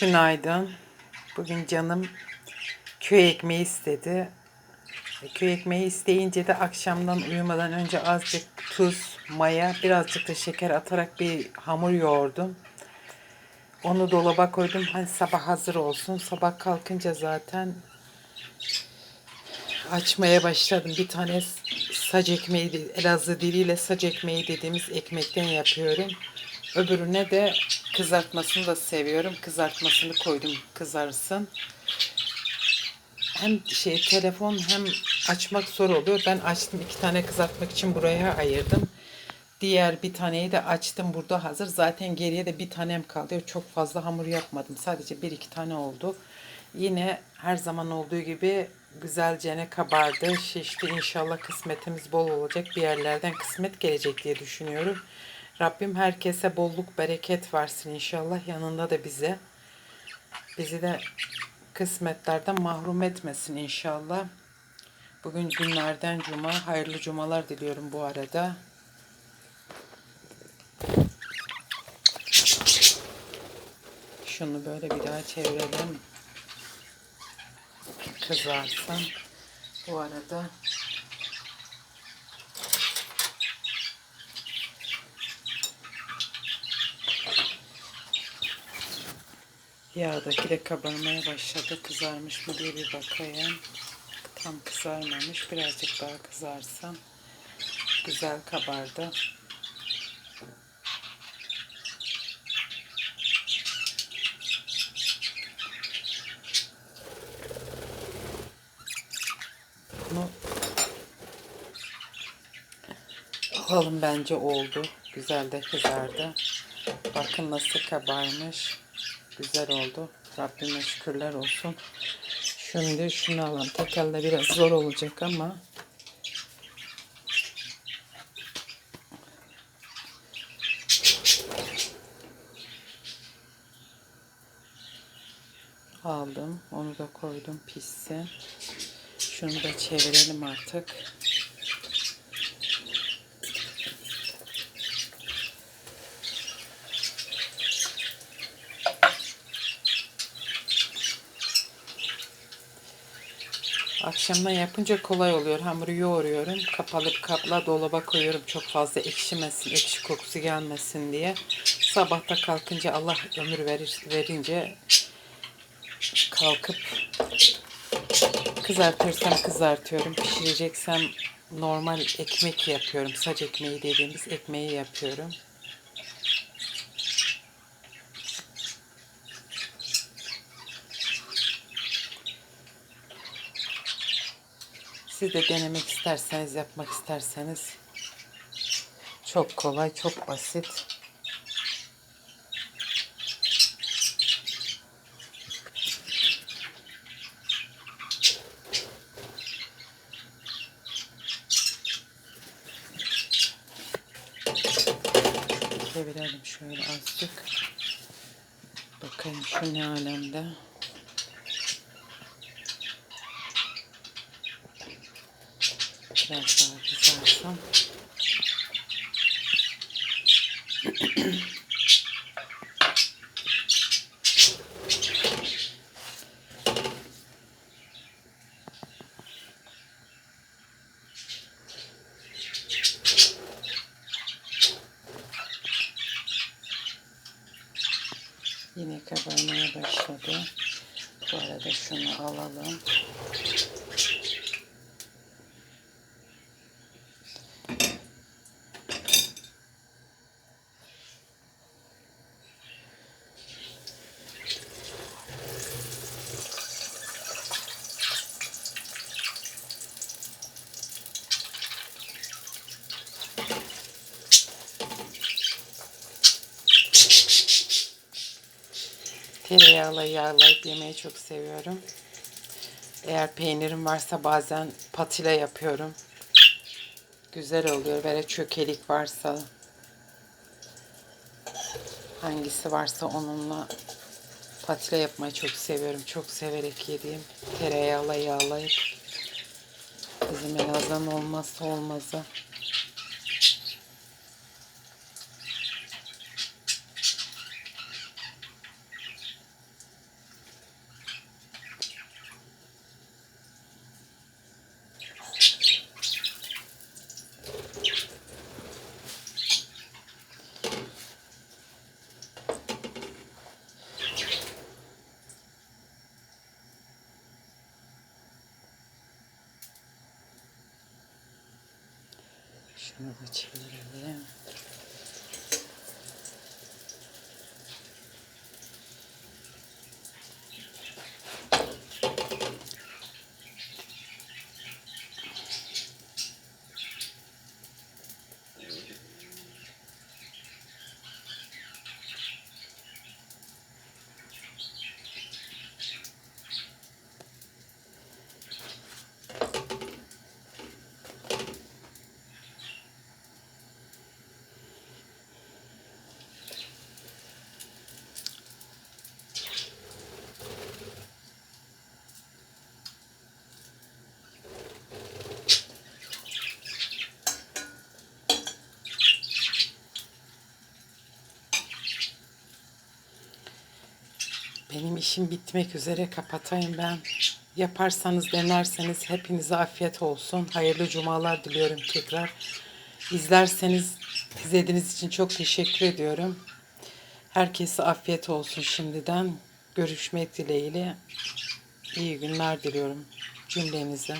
Günaydın. Bugün canım köy ekmeği istedi. E, Köy ekmeği isteyince de akşamdan uyumadan önce azıcık tuz, maya, birazcık da şeker atarak bir hamur yoğurdum. Onu dolaba koydum. Hani sabah hazır olsun. Sabah kalkınca zaten açmaya başladım. Bir tane sac ekmeği, Elazığ diliyle sac ekmeği dediğimiz ekmekten yapıyorum. Öbürüne de kızartmasını da seviyorum. Kızartmasını koydum kızarsın. Hem şey telefon hem açmak zor oluyor. Ben açtım iki tane kızartmak için buraya ayırdım. Diğer bir taneyi de açtım burada hazır. Zaten geriye de bir tanem kaldı. Çok fazla hamur yapmadım. Sadece bir iki tane oldu. Yine her zaman olduğu gibi güzelce kabardı, şişti. İnşallah kısmetimiz bol olacak. Bir yerlerden kısmet gelecek diye düşünüyorum. Rabbim herkese bolluk, bereket versin inşallah. Yanında da bize. Bizi de kısmetlerden mahrum etmesin inşallah. Bugün günlerden cuma. Hayırlı cumalar diliyorum bu arada. Şunu böyle bir daha çevirelim. Kızarsın. Bu arada Yağdaki de kabarmaya başladı. Kızarmış mı diye bir bakayım. Tam kızarmamış. Birazcık daha kızarsam. Güzel kabardı. Bunu alalım bence oldu. Güzel de kızardı. Bakın nasıl kabarmış. Güzel oldu. Rabbime şükürler olsun. Şimdi şunu alalım. Tek biraz zor olacak ama aldım. Onu da koydum pişsin. Şunu da çevirelim artık. Akşamdan yapınca kolay oluyor. Hamuru yoğuruyorum. Kapalı bir kapla dolaba koyuyorum. Çok fazla ekşimesin, ekşi kokusu gelmesin diye. Sabahta kalkınca Allah ömür verir, verince kalkıp kızartırsam kızartıyorum. Pişireceksem normal ekmek yapıyorum. Saç ekmeği dediğimiz ekmeği yapıyorum. Siz de denemek isterseniz, yapmak isterseniz çok kolay, çok basit. Çevirelim şöyle azıcık. Bakayım şu ne alemde. Biraz daha kızarsam. Yine kabarmaya başladı. Bu arada şunu alalım. Tereyağla yağlayıp yemeyi çok seviyorum. Eğer peynirim varsa bazen patile yapıyorum. Güzel oluyor. Böyle çökelik varsa hangisi varsa onunla patile yapmayı çok seviyorum. Çok severek yediğim tereyağla yağlayıp bizim Elazığ'ın olmazsa olmazı. Şunu da çevirelim. Benim işim bitmek üzere kapatayım ben. Yaparsanız denerseniz hepinize afiyet olsun. Hayırlı cumalar diliyorum tekrar. İzlerseniz izlediğiniz için çok teşekkür ediyorum. Herkese afiyet olsun şimdiden. Görüşmek dileğiyle. İyi günler diliyorum cümlenize.